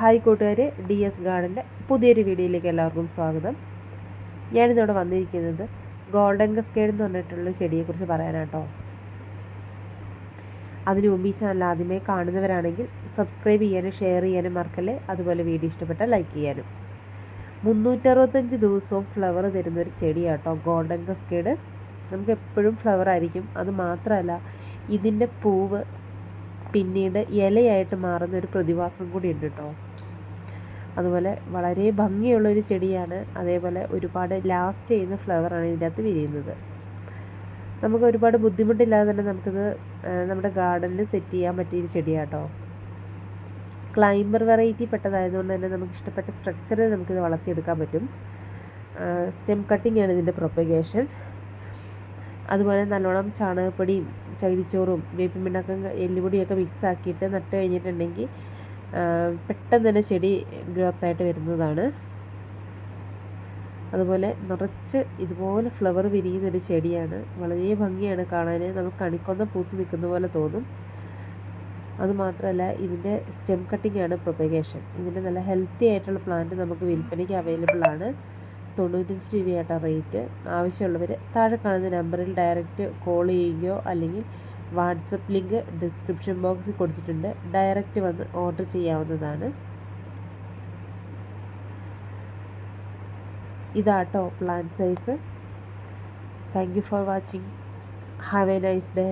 Hi കൂട്ടുകാർ D S ഗാർഡന്റെ പുതിയൊരു വീഡിയോയിലേക്ക് എല്ലാവർക്കും സ്വാഗതം. ഞാനിന്നിവിടെ വന്നിരിക്കുന്നത് ഗോൾഡൻ കസ്കേഡ് എന്ന് പറഞ്ഞിട്ടുള്ള ചെടിയെക്കുറിച്ച് പറയാനാട്ടോ. അതിനു മുമ്പ് ഈ ചാനൽ ആദ്യമേ കാണുന്നവരാണെങ്കിൽ സബ്സ്ക്രൈബ് ചെയ്യാനും ഷെയർ ചെയ്യാനും മറക്കല്ലേ? അതുപോലെ വീഡിയോ ഇഷ്ടപ്പെട്ട ലൈക്ക് ചെയ്യാനും. മുന്നൂറ്ററുപത്തഞ്ച് ദിവസവും ഫ്ലവർ തരുന്ന ഒരു ചെടിയാട്ടോ ഗോൾഡൻ കസ്കേഡ്. നമുക്ക് എപ്പോഴും ഫ്ലവർ ആയിരിക്കും. അത് മാത്രമല്ല ഇതിന്റെ പൂവ് പിന്നീട് ഇലയായിട്ട് മാറുന്ന ഒരു പ്രതിഭാസം കൂടി ഉണ്ട് കേട്ടോ. അതുപോലെ വളരെ ഭംഗിയുള്ള ഒരു ചെടിയാണ്. അതേപോലെ ഒരുപാട് ലാസ്റ്റ് ചെയ്യുന്ന ഫ്ലവറാണ് ഇതിന്റെ അകത്ത് വിരിയുന്നത്. നമുക്ക് ഒരുപാട് ബുദ്ധിമുട്ടില്ലാതെ തന്നെ നമുക്കിത് നമ്മുടെ ഗാർഡനിൽ സെറ്റ് ചെയ്യാൻ പറ്റിയൊരു ചെടിയാട്ടോ ക്ലൈംബർ വെറൈറ്റി പെട്ടതായതുകൊണ്ട് തന്നെ നമുക്ക് ഇഷ്ടപ്പെട്ട സ്ട്രക്ചറിൽ നമുക്കിത് വളർത്തിയെടുക്കാൻ പറ്റും. സ്റ്റെം കട്ടിംഗ് ആണ് ഇതിന്റെ പ്രൊപ്പഗേഷൻ അതുപോലെ നല്ലോണം ചാണകപ്പൊടിയും ചകിരിച്ചോറും വേപ്പിൻ പിണ്ണാക്കും എല്ലുപൊടിയൊക്കെ മിക്സ് ആക്കിയിട്ട് നട്ട് കഴിഞ്ഞിട്ടുണ്ടെങ്കിൽ പെട്ടെന്ന് തന്നെ ചെടി ഗ്രോത്തായിട്ട് വരുന്നതാണ്. അതുപോലെ നിറച്ച് ഇതുപോലെ ഫ്ലവർ വിരിയുന്നൊരു ചെടിയാണ്. വളരെ ഭംഗിയാണ് കാണാൻ നമുക്ക് കണിക്കൊന്ന പൂത്ത് നിൽക്കുന്ന പോലെ തോന്നും. അതുമാത്രമല്ല ഇതിന്റെ സ്റ്റെം കട്ടിംഗ് ആണ് പ്രൊപ്പഗേഷൻ ഇതിന്റെ നല്ല ഹെൽത്തി ആയിട്ടുള്ള പ്ലാന്റ് നമുക്ക് വിൽപ്പനയ്ക്ക് അവൈലബിൾ ആണ്. തൊണ്ണൂറ്റഞ്ച് രൂപയാണ് റേറ്റ്. ആവശ്യമുള്ളവർ താഴെ കാണുന്ന നമ്പറിൽ ഡയറക്റ്റ് കോൾ ചെയ്യുകയോ അല്ലെങ്കിൽ വാട്സപ്പ് ലിങ്ക് ഡിസ്ക്രിപ്ഷൻ ബോക്സിൽ കൊടുത്തിട്ടുണ്ട്. ഡയറക്റ്റ് വന്ന് ഓർഡർ ചെയ്യാവുന്നതാണ്. ഇതാട്ടോ plan size. Thank you for watching. Have a nice day.